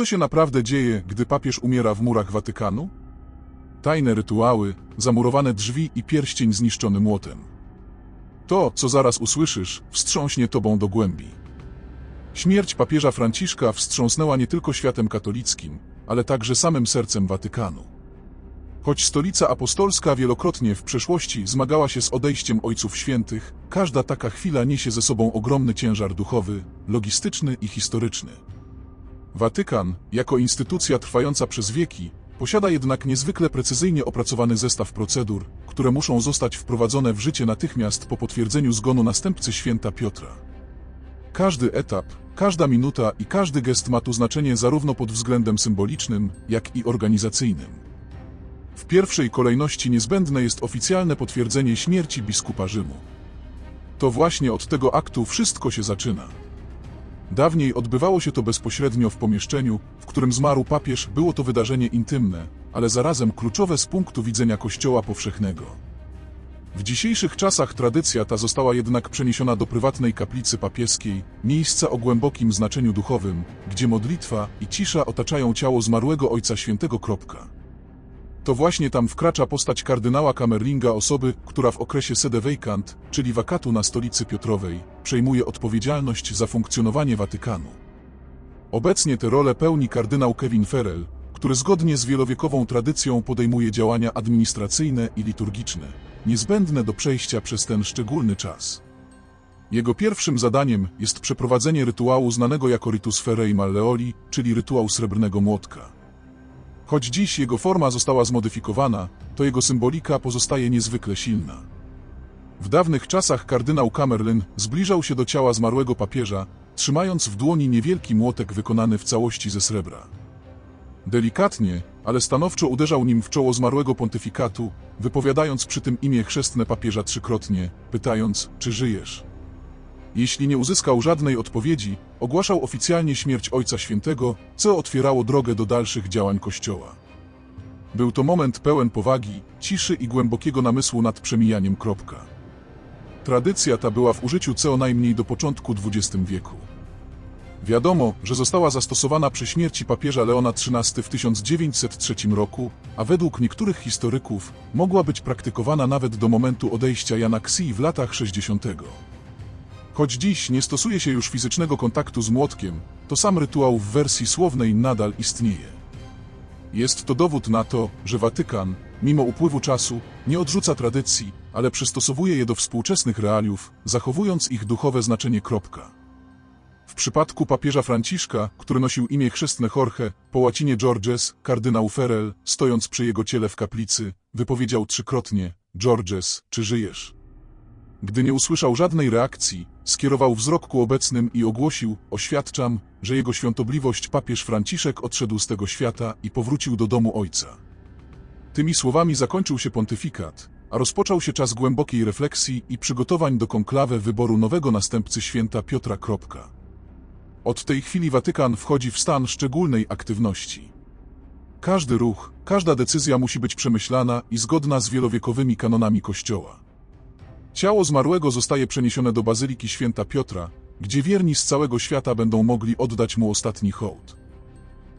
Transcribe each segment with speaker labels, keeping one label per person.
Speaker 1: Co się naprawdę dzieje, gdy papież umiera w murach Watykanu? Tajne rytuały, zamurowane drzwi i pierścień zniszczony młotem. To, co zaraz usłyszysz, wstrząśnie tobą do głębi. Śmierć papieża Franciszka wstrząsnęła nie tylko światem katolickim, ale także samym sercem Watykanu. Choć stolica apostolska wielokrotnie w przeszłości zmagała się z odejściem Ojców Świętych, każda taka chwila niesie ze sobą ogromny ciężar duchowy, logistyczny i historyczny. Watykan, jako instytucja trwająca przez wieki, posiada jednak niezwykle precyzyjnie opracowany zestaw procedur, które muszą zostać wprowadzone w życie natychmiast po potwierdzeniu zgonu następcy święta Piotra. Każdy etap, każda minuta i każdy gest ma tu znaczenie zarówno pod względem symbolicznym, jak i organizacyjnym. W pierwszej kolejności niezbędne jest oficjalne potwierdzenie śmierci biskupa Rzymu. To właśnie od tego aktu wszystko się zaczyna. Dawniej odbywało się to bezpośrednio w pomieszczeniu, w którym zmarł papież, było to wydarzenie intymne, ale zarazem kluczowe z punktu widzenia Kościoła powszechnego. W dzisiejszych czasach tradycja ta została jednak przeniesiona do prywatnej kaplicy papieskiej, miejsca o głębokim znaczeniu duchowym, gdzie modlitwa i cisza otaczają ciało zmarłego Ojca Świętego. To właśnie tam wkracza postać kardynała Kamerlinga osoby, która w okresie sede vacant, czyli wakatu na stolicy Piotrowej, przejmuje odpowiedzialność za funkcjonowanie Watykanu. Obecnie tę rolę pełni kardynał Kevin Farrell, który zgodnie z wielowiekową tradycją podejmuje działania administracyjne i liturgiczne, niezbędne do przejścia przez ten szczególny czas. Jego pierwszym zadaniem jest przeprowadzenie rytuału znanego jako Ritus Ferrei Malleoli, czyli rytuał srebrnego młotka. Choć dziś jego forma została zmodyfikowana, to jego symbolika pozostaje niezwykle silna. W dawnych czasach kardynał Kamerlyn zbliżał się do ciała zmarłego papieża, trzymając w dłoni niewielki młotek wykonany w całości ze srebra. Delikatnie, ale stanowczo uderzał nim w czoło zmarłego pontyfikatu, wypowiadając przy tym imię chrzestne papieża trzykrotnie, pytając, czy żyjesz. Jeśli nie uzyskał żadnej odpowiedzi, ogłaszał oficjalnie śmierć Ojca Świętego, co otwierało drogę do dalszych działań Kościoła. Był to moment pełen powagi, ciszy i głębokiego namysłu nad przemijaniem. Kropka. Tradycja ta była w użyciu co najmniej do początku XX wieku. Wiadomo, że została zastosowana przy śmierci papieża Leona XIII w 1903 roku, a według niektórych historyków mogła być praktykowana nawet do momentu odejścia Jana Xi w latach 60. Choć dziś nie stosuje się już fizycznego kontaktu z młotkiem, to sam rytuał w wersji słownej nadal istnieje. Jest to dowód na to, że Watykan, mimo upływu czasu, nie odrzuca tradycji, ale przystosowuje je do współczesnych realiów, zachowując ich duchowe znaczenie. Kropka. W przypadku papieża Franciszka, który nosił imię chrzestne Jorge, po łacinie Georges, kardynał Ferrell, stojąc przy jego ciele w kaplicy, wypowiedział trzykrotnie, Georges, czy żyjesz? Gdy nie usłyszał żadnej reakcji, skierował wzrok ku obecnym i ogłosił, oświadczam, że jego świątobliwość papież Franciszek odszedł z tego świata i powrócił do domu ojca. Tymi słowami zakończył się pontyfikat, a rozpoczął się czas głębokiej refleksji i przygotowań do konklawy wyboru nowego następcy święta Piotra. Kropka. Od tej chwili Watykan wchodzi w stan szczególnej aktywności. Każdy ruch, każda decyzja musi być przemyślana i zgodna z wielowiekowymi kanonami Kościoła. Ciało zmarłego zostaje przeniesione do Bazyliki Święta Piotra, gdzie wierni z całego świata będą mogli oddać mu ostatni hołd.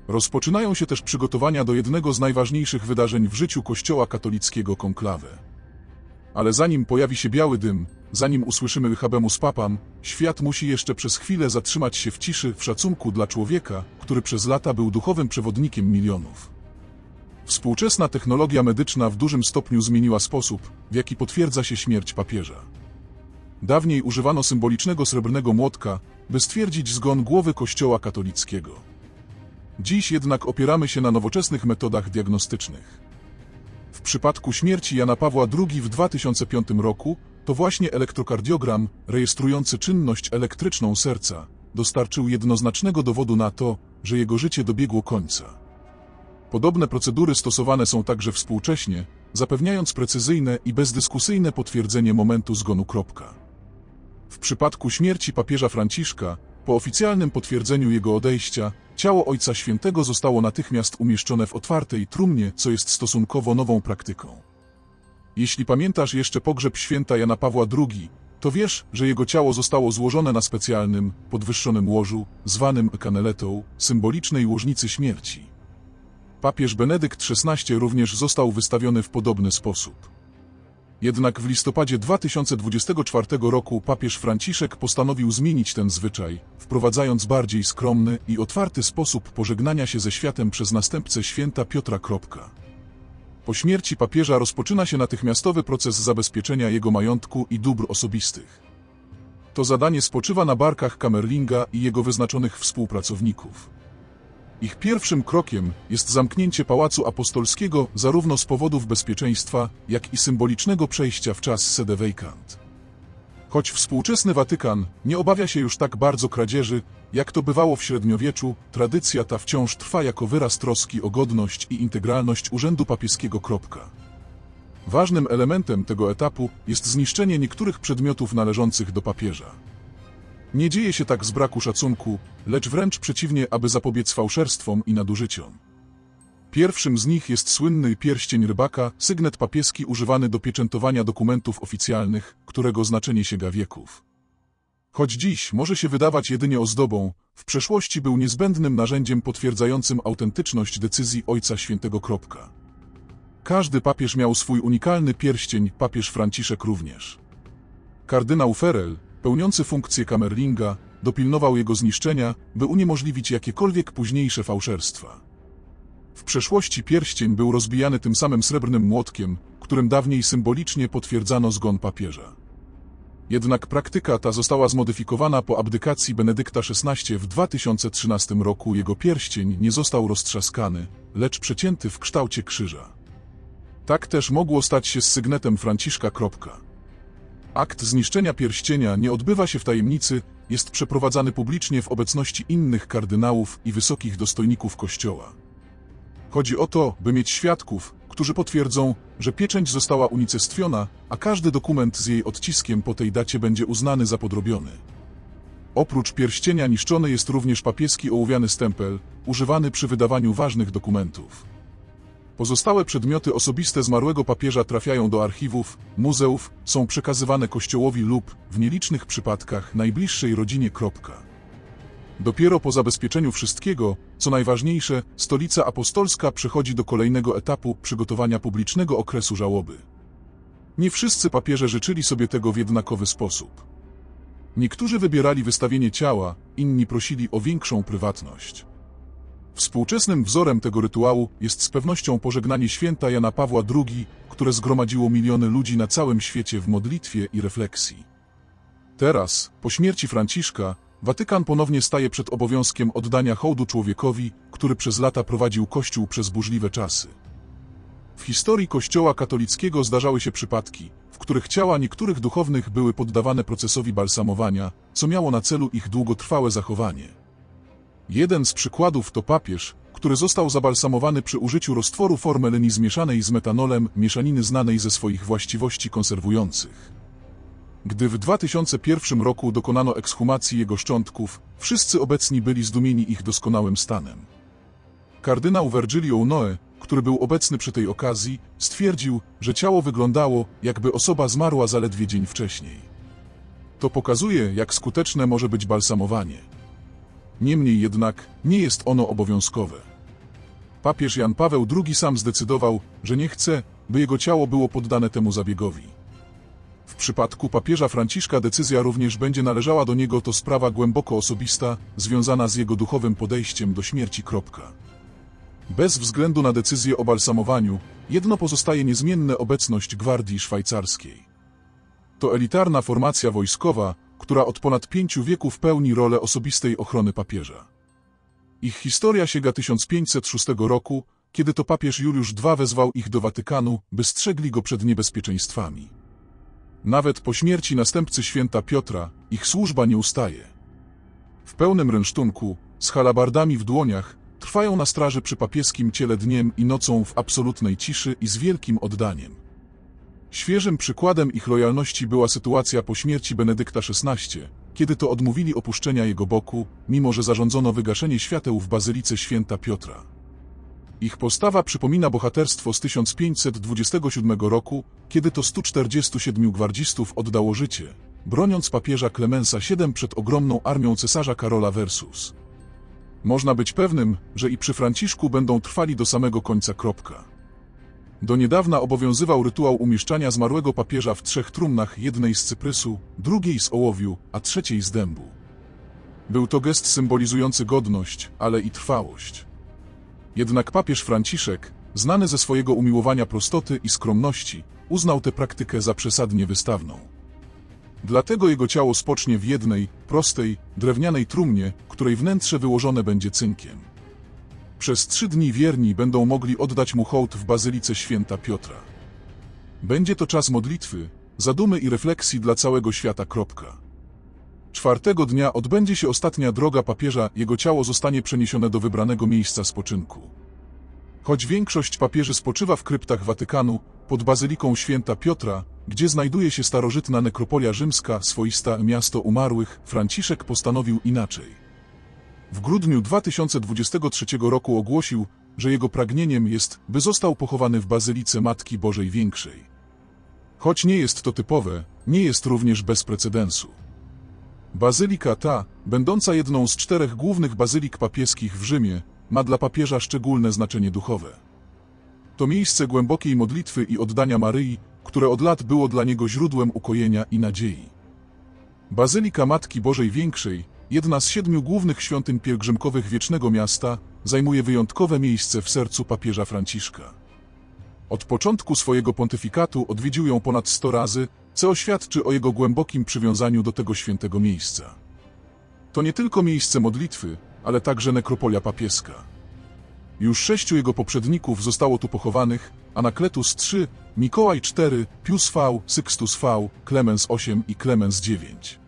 Speaker 1: Rozpoczynają się też przygotowania do jednego z najważniejszych wydarzeń w życiu Kościoła katolickiego konklawę. Ale zanim pojawi się biały dym, zanim usłyszymy habemus papam, świat musi jeszcze przez chwilę zatrzymać się w ciszy w szacunku dla człowieka, który przez lata był duchowym przewodnikiem milionów. Współczesna technologia medyczna w dużym stopniu zmieniła sposób, w jaki potwierdza się śmierć papieża. Dawniej używano symbolicznego srebrnego młotka, by stwierdzić zgon głowy Kościoła katolickiego. Dziś jednak opieramy się na nowoczesnych metodach diagnostycznych. W przypadku śmierci Jana Pawła II w 2005 roku, to właśnie elektrokardiogram, rejestrujący czynność elektryczną serca, dostarczył jednoznacznego dowodu na to, że jego życie dobiegło końca. Podobne procedury stosowane są także współcześnie, zapewniając precyzyjne i bezdyskusyjne potwierdzenie momentu zgonu. Kropka. W przypadku śmierci papieża Franciszka, po oficjalnym potwierdzeniu jego odejścia, ciało Ojca Świętego zostało natychmiast umieszczone w otwartej trumnie, co jest stosunkowo nową praktyką. Jeśli pamiętasz jeszcze pogrzeb święta Jana Pawła II, to wiesz, że jego ciało zostało złożone na specjalnym, podwyższonym łożu, zwanym kaneletą, symbolicznej łożnicy śmierci. Papież Benedykt XVI również został wystawiony w podobny sposób. Jednak w listopadzie 2024 roku papież Franciszek postanowił zmienić ten zwyczaj, wprowadzając bardziej skromny i otwarty sposób pożegnania się ze światem przez następcę święta Piotra. Kropka. Po śmierci papieża rozpoczyna się natychmiastowy proces zabezpieczenia jego majątku i dóbr osobistych. To zadanie spoczywa na barkach Kamerlinga i jego wyznaczonych współpracowników. Ich pierwszym krokiem jest zamknięcie Pałacu Apostolskiego zarówno z powodów bezpieczeństwa, jak i symbolicznego przejścia w czas sede vacant. Choć współczesny Watykan nie obawia się już tak bardzo kradzieży, jak to bywało w średniowieczu, tradycja ta wciąż trwa jako wyraz troski o godność i integralność urzędu papieskiego. Ważnym elementem tego etapu jest zniszczenie niektórych przedmiotów należących do papieża. Nie dzieje się tak z braku szacunku, lecz wręcz przeciwnie, aby zapobiec fałszerstwom i nadużyciom. Pierwszym z nich jest słynny pierścień rybaka, sygnet papieski używany do pieczętowania dokumentów oficjalnych, którego znaczenie sięga wieków. Choć dziś może się wydawać jedynie ozdobą, w przeszłości był niezbędnym narzędziem potwierdzającym autentyczność decyzji Ojca Świętego. Kropka. Każdy papież miał swój unikalny pierścień, papież Franciszek również. Kardynał Ferel, pełniący funkcję kamerlinga, dopilnował jego zniszczenia, by uniemożliwić jakiekolwiek późniejsze fałszerstwa. W przeszłości pierścień był rozbijany tym samym srebrnym młotkiem, którym dawniej symbolicznie potwierdzano zgon papieża. Jednak praktyka ta została zmodyfikowana po abdykacji Benedykta XVI w 2013 roku. Jego pierścień nie został roztrzaskany, lecz przecięty w kształcie krzyża. Tak też mogło stać się z sygnetem Franciszka. Akt zniszczenia pierścienia nie odbywa się w tajemnicy, jest przeprowadzany publicznie w obecności innych kardynałów i wysokich dostojników Kościoła. Chodzi o to, by mieć świadków, którzy potwierdzą, że pieczęć została unicestwiona, a każdy dokument z jej odciskiem po tej dacie będzie uznany za podrobiony. Oprócz pierścienia niszczony jest również papieski ołowiany stempel, używany przy wydawaniu ważnych dokumentów. Pozostałe przedmioty osobiste zmarłego papieża trafiają do archiwów, muzeów, są przekazywane kościołowi lub, w nielicznych przypadkach, najbliższej rodzinie. Kropka. Dopiero po zabezpieczeniu wszystkiego, co najważniejsze, stolica apostolska przechodzi do kolejnego etapu przygotowania publicznego okresu żałoby. Nie wszyscy papieże życzyli sobie tego w jednakowy sposób. Niektórzy wybierali wystawienie ciała, inni prosili o większą prywatność. Współczesnym wzorem tego rytuału jest z pewnością pożegnanie święta Jana Pawła II, które zgromadziło miliony ludzi na całym świecie w modlitwie i refleksji. Teraz, po śmierci Franciszka, Watykan ponownie staje przed obowiązkiem oddania hołdu człowiekowi, który przez lata prowadził Kościół przez burzliwe czasy. W historii Kościoła katolickiego zdarzały się przypadki, w których ciała niektórych duchownych były poddawane procesowi balsamowania, co miało na celu ich długotrwałe zachowanie. Jeden z przykładów to papież, który został zabalsamowany przy użyciu roztworu formelini zmieszanej z metanolem, mieszaniny znanej ze swoich właściwości konserwujących. Gdy w 2001 roku dokonano ekshumacji jego szczątków, wszyscy obecni byli zdumieni ich doskonałym stanem. Kardynał Virgilio Noe, który był obecny przy tej okazji, stwierdził, że ciało wyglądało, jakby osoba zmarła zaledwie dzień wcześniej. To pokazuje, jak skuteczne może być balsamowanie. Niemniej jednak, nie jest ono obowiązkowe. Papież Jan Paweł II sam zdecydował, że nie chce, by jego ciało było poddane temu zabiegowi. W przypadku papieża Franciszka decyzja również będzie należała do niego to sprawa głęboko osobista, związana z jego duchowym podejściem do śmierci. Kropka. Bez względu na decyzję o balsamowaniu, jedno pozostaje niezmienne obecność Gwardii Szwajcarskiej. To elitarna formacja wojskowa, która od ponad pięciu wieków pełni rolę osobistej ochrony papieża. Ich historia sięga 1506 roku, kiedy to papież Juliusz II wezwał ich do Watykanu, by strzegli go przed niebezpieczeństwami. Nawet po śmierci następcy święta Piotra, ich służba nie ustaje. W pełnym rynsztunku, z halabardami w dłoniach, trwają na straży przy papieskim ciele dniem i nocą w absolutnej ciszy i z wielkim oddaniem. Świeżym przykładem ich lojalności była sytuacja po śmierci Benedykta XVI, kiedy to odmówili opuszczenia jego boku, mimo że zarządzono wygaszenie świateł w Bazylice Święta Piotra. Ich postawa przypomina bohaterstwo z 1527 roku, kiedy to 147 gwardzistów oddało życie, broniąc papieża Klemensa VII przed ogromną armią cesarza Karola versus. Można być pewnym, że i przy Franciszku będą trwali do samego końca kropka. Do niedawna obowiązywał rytuał umieszczania zmarłego papieża w trzech trumnach, jednej z cyprysu, drugiej z ołowiu, a trzeciej z dębu. Był to gest symbolizujący godność, ale i trwałość. Jednak papież Franciszek, znany ze swojego umiłowania prostoty i skromności, uznał tę praktykę za przesadnie wystawną. Dlatego jego ciało spocznie w jednej, prostej, drewnianej trumnie, której wnętrze wyłożone będzie cynkiem. Przez trzy dni wierni będą mogli oddać mu hołd w Bazylice Święta Piotra. Będzie to czas modlitwy, zadumy i refleksji dla całego świata. Kropka. Czwartego dnia odbędzie się ostatnia droga papieża, jego ciało zostanie przeniesione do wybranego miejsca spoczynku. Choć większość papieży spoczywa w kryptach Watykanu, pod Bazyliką Święta Piotra, gdzie znajduje się starożytna nekropolia rzymska, swoista miasto umarłych, Franciszek postanowił inaczej. W grudniu 2023 roku ogłosił, że jego pragnieniem jest, by został pochowany w Bazylice Matki Bożej Większej. Choć nie jest to typowe, nie jest również bez precedensu. Bazylika ta, będąca jedną z czterech głównych bazylik papieskich w Rzymie, ma dla papieża szczególne znaczenie duchowe. To miejsce głębokiej modlitwy i oddania Maryi, które od lat było dla niego źródłem ukojenia i nadziei. Bazylika Matki Bożej Większej, jedna z siedmiu głównych świątyń pielgrzymkowych Wiecznego Miasta, zajmuje wyjątkowe miejsce w sercu papieża Franciszka. Od początku swojego pontyfikatu odwiedził ją ponad 100 razy, co świadczy o jego głębokim przywiązaniu do tego świętego miejsca. To nie tylko miejsce modlitwy, ale także nekropolia papieska. Już sześciu jego poprzedników zostało tu pochowanych, Anakletus III, Mikołaj IV, Pius V, Sixtus V, Clemens VIII i Clemens IX.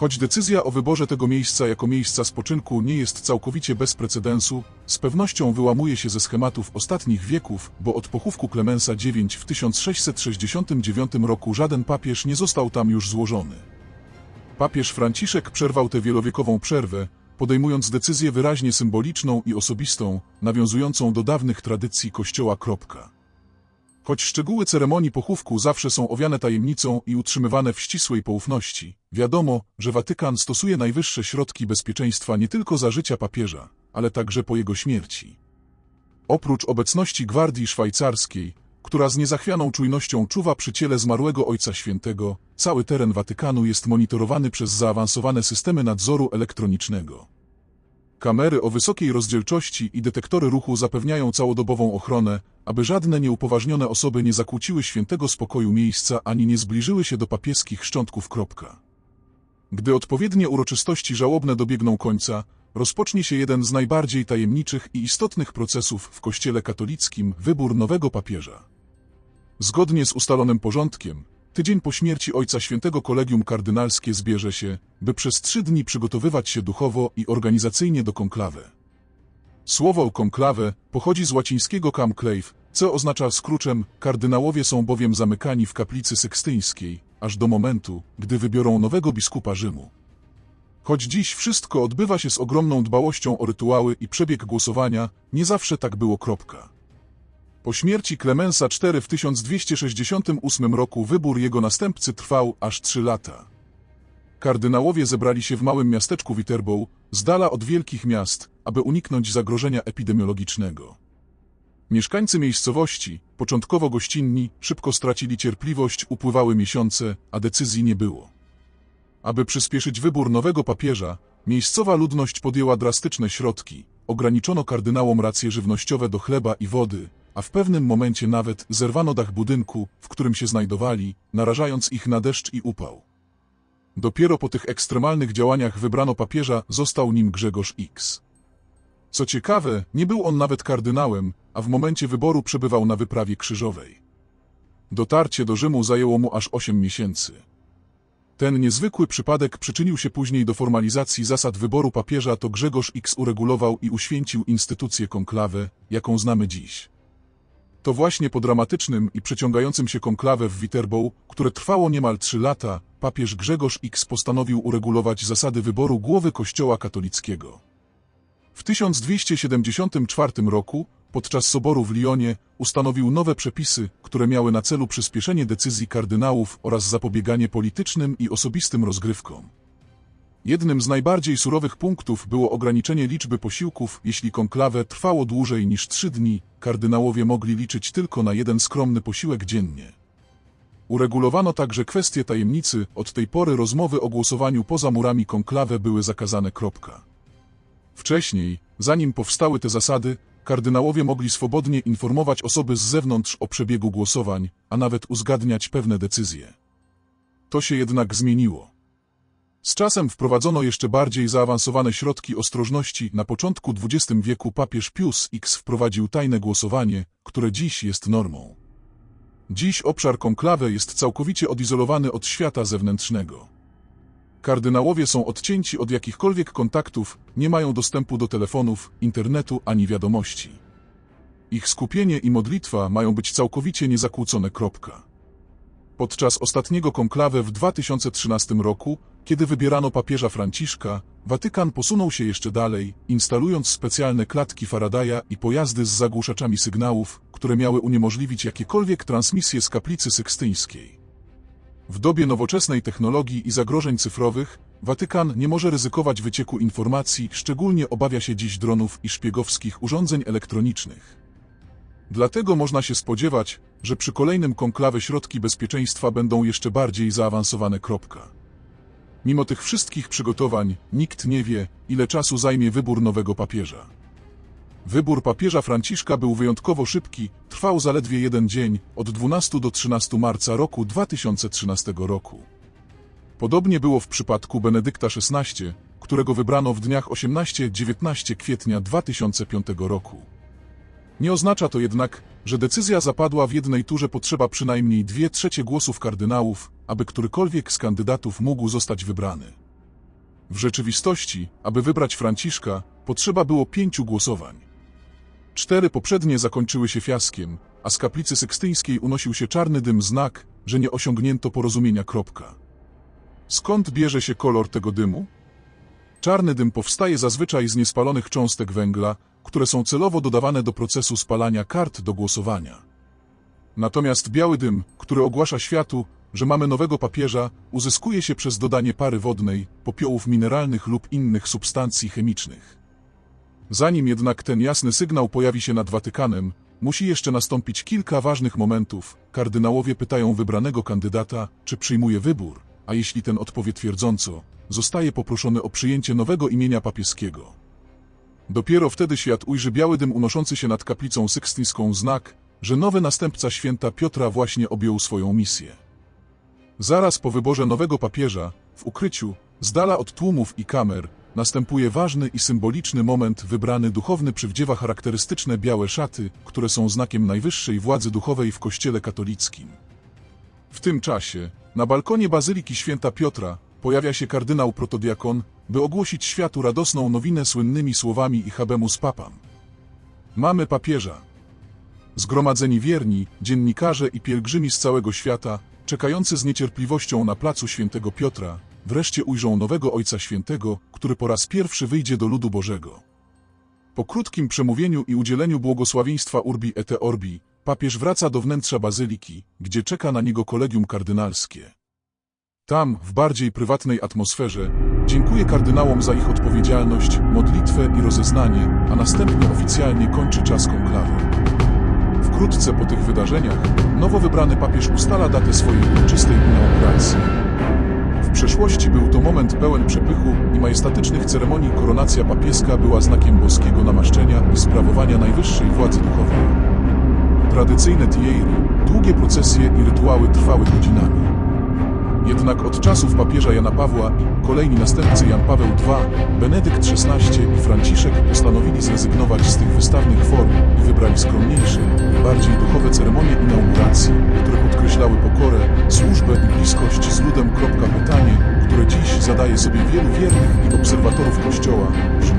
Speaker 1: Choć decyzja o wyborze tego miejsca jako miejsca spoczynku nie jest całkowicie bez precedensu, z pewnością wyłamuje się ze schematów ostatnich wieków, bo od pochówku Klemensa IX w 1669 roku żaden papież nie został tam już złożony. Papież Franciszek przerwał tę wielowiekową przerwę, podejmując decyzję wyraźnie symboliczną i osobistą, nawiązującą do dawnych tradycji Kościoła. Choć szczegóły ceremonii pochówku zawsze są owiane tajemnicą i utrzymywane w ścisłej poufności, wiadomo, że Watykan stosuje najwyższe środki bezpieczeństwa nie tylko za życia papieża, ale także po jego śmierci. Oprócz obecności Gwardii Szwajcarskiej, która z niezachwianą czujnością czuwa przy ciele zmarłego Ojca Świętego, cały teren Watykanu jest monitorowany przez zaawansowane systemy nadzoru elektronicznego. Kamery o wysokiej rozdzielczości i detektory ruchu zapewniają całodobową ochronę, aby żadne nieupoważnione osoby nie zakłóciły świętego spokoju miejsca ani nie zbliżyły się do papieskich szczątków. Kropka. Gdy odpowiednie uroczystości żałobne dobiegną końca, rozpocznie się jeden z najbardziej tajemniczych i istotnych procesów w Kościele katolickim wybór nowego papieża. Zgodnie z ustalonym porządkiem, tydzień po śmierci Ojca Świętego Kolegium Kardynalskie zbierze się, by przez trzy dni przygotowywać się duchowo i organizacyjnie do konklawy. Słowo konklawę pochodzi z łacińskiego conclave, co oznacza skróczem kardynałowie są bowiem zamykani w kaplicy sekstyńskiej, aż do momentu, gdy wybiorą nowego biskupa Rzymu. Choć dziś wszystko odbywa się z ogromną dbałością o rytuały i przebieg głosowania, nie zawsze tak było. Kropka. Po śmierci Klemensa IV w 1268 roku wybór jego następcy trwał aż trzy lata. Kardynałowie zebrali się w małym miasteczku Viterbo, z dala od wielkich miast, aby uniknąć zagrożenia epidemiologicznego. Mieszkańcy miejscowości, początkowo gościnni, szybko stracili cierpliwość, upływały miesiące, a decyzji nie było. Aby przyspieszyć wybór nowego papieża, miejscowa ludność podjęła drastyczne środki. Ograniczono kardynałom racje żywnościowe do chleba i wody, a w pewnym momencie nawet zerwano dach budynku, w którym się znajdowali, narażając ich na deszcz i upał. Dopiero po tych ekstremalnych działaniach wybrano papieża, został nim Grzegorz X. Co ciekawe, nie był on nawet kardynałem, a w momencie wyboru przebywał na wyprawie krzyżowej. Dotarcie do Rzymu zajęło mu aż 8 miesięcy. Ten niezwykły przypadek przyczynił się później do formalizacji zasad wyboru papieża, to Grzegorz X uregulował i uświęcił instytucję konklawę, jaką znamy dziś. To właśnie po dramatycznym i przeciągającym się konklawę w Viterbo, które trwało niemal trzy lata, papież Grzegorz X postanowił uregulować zasady wyboru głowy Kościoła katolickiego. W 1274 roku podczas soboru w Lyonie ustanowił nowe przepisy, które miały na celu przyspieszenie decyzji kardynałów oraz zapobieganie politycznym i osobistym rozgrywkom. Jednym z najbardziej surowych punktów było ograniczenie liczby posiłków, jeśli konklawę trwało dłużej niż trzy dni, kardynałowie mogli liczyć tylko na jeden skromny posiłek dziennie. Uregulowano także kwestię tajemnicy, od tej pory rozmowy o głosowaniu poza murami konklawe były zakazane. Kropka. Wcześniej, zanim powstały te zasady, kardynałowie mogli swobodnie informować osoby z zewnątrz o przebiegu głosowań, a nawet uzgadniać pewne decyzje. To się jednak zmieniło. Z czasem wprowadzono jeszcze bardziej zaawansowane środki ostrożności. Na początku XX wieku papież Pius X wprowadził tajne głosowanie, które dziś jest normą. Dziś obszar konklawe jest całkowicie odizolowany od świata zewnętrznego. Kardynałowie są odcięci od jakichkolwiek kontaktów, nie mają dostępu do telefonów, internetu ani wiadomości. Ich skupienie i modlitwa mają być całkowicie niezakłócone. Podczas ostatniego konklawe w 2013 roku, kiedy wybierano papieża Franciszka, Watykan posunął się jeszcze dalej, instalując specjalne klatki Faradaya i pojazdy z zagłuszaczami sygnałów, które miały uniemożliwić jakiekolwiek transmisje z kaplicy sykstyńskiej. W dobie nowoczesnej technologii i zagrożeń cyfrowych, Watykan nie może ryzykować wycieku informacji, szczególnie obawia się dziś dronów i szpiegowskich urządzeń elektronicznych. Dlatego można się spodziewać, że przy kolejnym konklawe środki bezpieczeństwa będą jeszcze bardziej zaawansowane. Kropka. Mimo tych wszystkich przygotowań, nikt nie wie, ile czasu zajmie wybór nowego papieża. Wybór papieża Franciszka był wyjątkowo szybki, trwał zaledwie jeden dzień, od 12 do 13 marca roku 2013 roku. Podobnie było w przypadku Benedykta XVI, którego wybrano w dniach 18-19 kwietnia 2005 roku. Nie oznacza to jednak, że decyzja zapadła w jednej turze potrzeba przynajmniej dwie trzecie głosów kardynałów, aby którykolwiek z kandydatów mógł zostać wybrany. W rzeczywistości, aby wybrać Franciszka, potrzeba było pięciu głosowań. Cztery poprzednie zakończyły się fiaskiem, a z kaplicy sykstyńskiej unosił się czarny dym znak, że nie osiągnięto porozumienia. Kropka. Skąd bierze się kolor tego dymu? Czarny dym powstaje zazwyczaj z niespalonych cząstek węgla, które są celowo dodawane do procesu spalania kart do głosowania. Natomiast biały dym, który ogłasza światu, że mamy nowego papieża, uzyskuje się przez dodanie pary wodnej, popiołów mineralnych lub innych substancji chemicznych. Zanim jednak ten jasny sygnał pojawi się nad Watykanem, musi jeszcze nastąpić kilka ważnych momentów. Kardynałowie pytają wybranego kandydata, czy przyjmuje wybór, a jeśli ten odpowie twierdząco, zostaje poproszony o przyjęcie nowego imienia papieskiego. Dopiero wtedy świat ujrzy biały dym unoszący się nad kaplicą sykstyńską znak, że nowy następca święta Piotra właśnie objął swoją misję. Zaraz po wyborze nowego papieża, w ukryciu, z dala od tłumów i kamer, następuje ważny i symboliczny moment wybrany duchowny przywdziewa charakterystyczne białe szaty, które są znakiem najwyższej władzy duchowej w kościele katolickim. W tym czasie, na balkonie Bazyliki Święta Piotra, pojawia się kardynał protodiakon, by ogłosić światu radosną nowinę słynnymi słowami i habemus papam. Mamy papieża. Zgromadzeni wierni, dziennikarze i pielgrzymi z całego świata, czekający z niecierpliwością na placu Świętego Piotra, wreszcie ujrzą nowego Ojca Świętego, który po raz pierwszy wyjdzie do ludu Bożego. Po krótkim przemówieniu i udzieleniu błogosławieństwa Urbi et Orbi, papież wraca do wnętrza bazyliki, gdzie czeka na niego kolegium kardynalskie. Tam, w bardziej prywatnej atmosferze, dziękuję kardynałom za ich odpowiedzialność, modlitwę i rozeznanie, a następnie oficjalnie kończy czas konklawy. Wkrótce po tych wydarzeniach, nowo wybrany papież ustala datę swojej uroczystej inauguracji. W przeszłości był to moment pełen przepychu i majestatycznych ceremonii. Koronacja papieska była znakiem boskiego namaszczenia i sprawowania najwyższej władzy duchowej. Tradycyjne tieiry, długie procesje i rytuały trwały godzinami. Jednak od czasów papieża Jana Pawła kolejni następcy Jan Paweł II, Benedykt XVI i Franciszek postanowili zrezygnować z tych wystawnych form i wybrali skromniejsze, bardziej duchowe ceremonie inauguracji, które podkreślały pokorę, służbę i bliskość z ludem. Pytanie, które dziś zadaje sobie wielu wiernych i obserwatorów Kościoła, brzmi,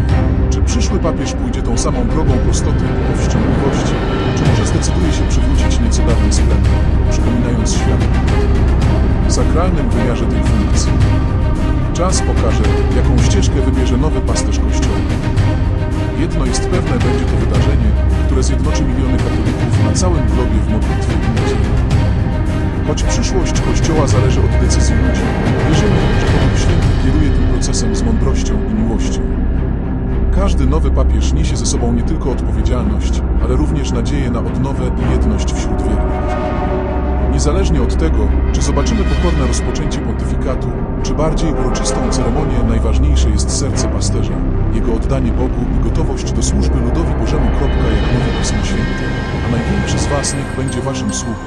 Speaker 1: czy przyszły papież pójdzie tą samą drogą prostoty i powściągliwości, czy może zdecyduje się przywrócić nieco dawnej splendor, przypominając świat w sakralnym wymiarze tej funkcji. Czas pokaże, jaką ścieżkę wybierze nowy pasterz Kościoła. Jedno jest pewne, będzie to wydarzenie, które zjednoczy miliony katolików na całym globie w modlitwie i nadziei. Choć przyszłość Kościoła zależy od decyzji ludzi, wierzymy, że Duch Święty kieruje tym procesem z mądrością i miłością. Każdy nowy papież niesie ze sobą nie tylko odpowiedzialność, ale również nadzieję na odnowę i jedność wśród wiernych. Niezależnie od tego, czy zobaczymy pokorne rozpoczęcie pontyfikatu, czy bardziej uroczystą ceremonię, najważniejsze jest serce pasterza, jego oddanie Bogu i gotowość do służby ludowi Bożemu. Kropka, jak mówi Pismo Święte, a największy z Was niech będzie Waszym sługą.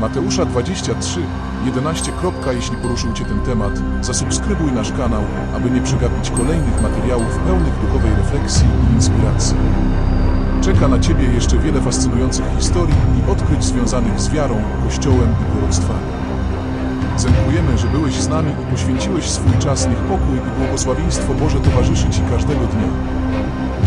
Speaker 1: Mateusza 23, 11. Kropka, Jeśli poruszył Cię ten temat, zasubskrybuj nasz kanał, aby nie przegapić kolejnych materiałów pełnych duchowej refleksji i inspiracji. Czeka na Ciebie jeszcze wiele fascynujących historii i odkryć związanych z wiarą, Kościołem i proroctwami. Dziękujemy, że byłeś z nami i poświęciłeś swój czas. Niech pokój i błogosławieństwo Boże towarzyszy Ci każdego dnia.